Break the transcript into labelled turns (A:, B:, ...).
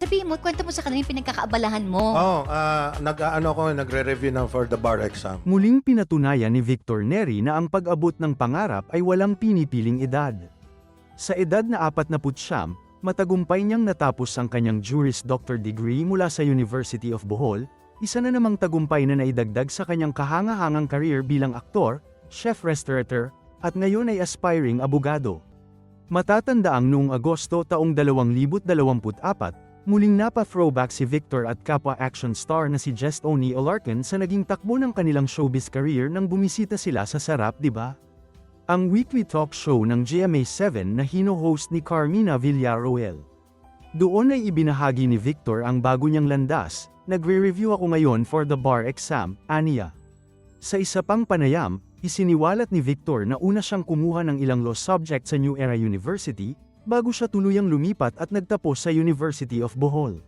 A: Sabihin mo, kwento mo sa kanila yung pinagkakaabalahan mo.
B: Oh, ah, nag-ano ko, nagre-review na for the bar exam.
C: Muling pinatunayan ni Victor Neri na ang pag-abot ng pangarap ay walang pinipiling edad. Sa edad na 49, matagumpay niyang natapos ang kanyang Juris Doctor degree mula sa University of Bohol, isa na namang tagumpay na naidagdag sa kanyang kahangahangang career bilang aktor, chef restaurateur, at ngayon ay aspiring abogado. Matatandaang noong Agosto taong 2024, muling napa-throwback si Victor at kapwa action star na si Just Oni Olarkin sa naging takbo ng kanilang showbiz career nang bumisita sila sa Sarap, ba? Ang weekly talk show ng GMA7 na hino-host ni Carmina Villaroel. Doon ay ibinahagi ni Victor ang bago niyang landas, nagre-review ako ngayon for the bar exam, aniya. Sa isa pang panayam, isiniwalat ni Victor na una siyang kumuha ng ilang law subject sa New Era University, bago siya tuluyang lumipat at nagtapos sa University of Bohol.